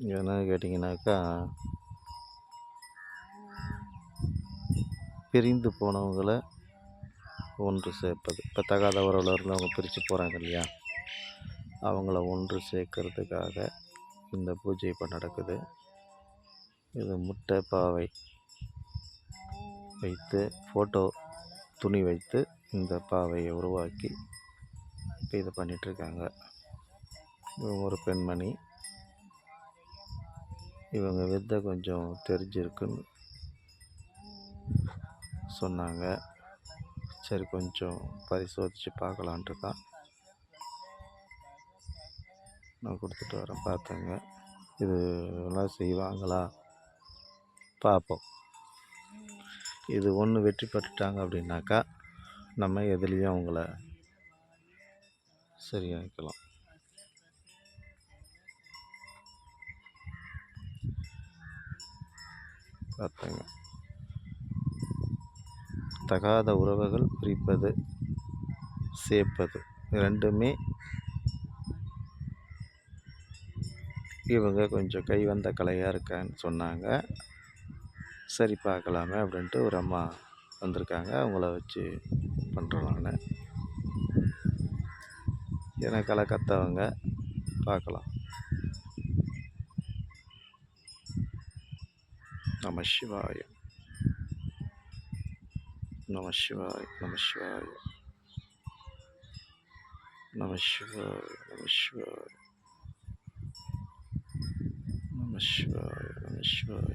ஏன்னா கேட்டிங்கனாக்கா பிரிந்து போனவங்கள ஒன்று சேர்ப்பது. இப்போ தகாத உறவில் இருந்து அவங்க பிரித்து போகிறாங்க இல்லையா? அவங்கள ஒன்று சேர்க்கறதுக்காக இந்த பூஜை இப்போ நடக்குது. இது முட்டை பாவை வைத்து ஃபோட்டோ துணி வைத்து இந்த பாவையை உருவாக்கி இப்போ இதை பண்ணிகிட்ருக்காங்க ஒரு பெண்மணி. இவங்க வித்தை கொஞ்சம் தெரிஞ்சிருக்குன்னு சொன்னாங்க. சரி கொஞ்சம் பரிசோதித்து பார்க்கலான்ட்டு தான் நான் கொடுத்துட்டு வரேன். பார்த்தேங்க. இது எல்லாம் செய்வாங்களா? பார்ப்போம். இது ஒன்று வெற்றி பெற்றுட்டாங்க அப்படின்னாக்கா நம்ம எதுலேயும் அவங்கள சரியாக்கலாம். பார்த்தேங்க தகாத உறவுகள் பிரிப்பது சேர்ப்பது ரெண்டுமே இவங்க கொஞ்சம் கை வந்த கலையாக இருக்கான்னு சொன்னாங்க. சரி பார்க்கலாமே அப்படின்ட்டு ஒரு அம்மா வந்திருக்காங்க. அவங்கள வச்சு பண்ணுறோம் நான். ஏன்னா கலை கத்தவங்க பார்க்கலாம். நம சிவாய நம சிவாய நம சிவாய நம சிவாய நம சிவாய நம சிவாய நம சிவாய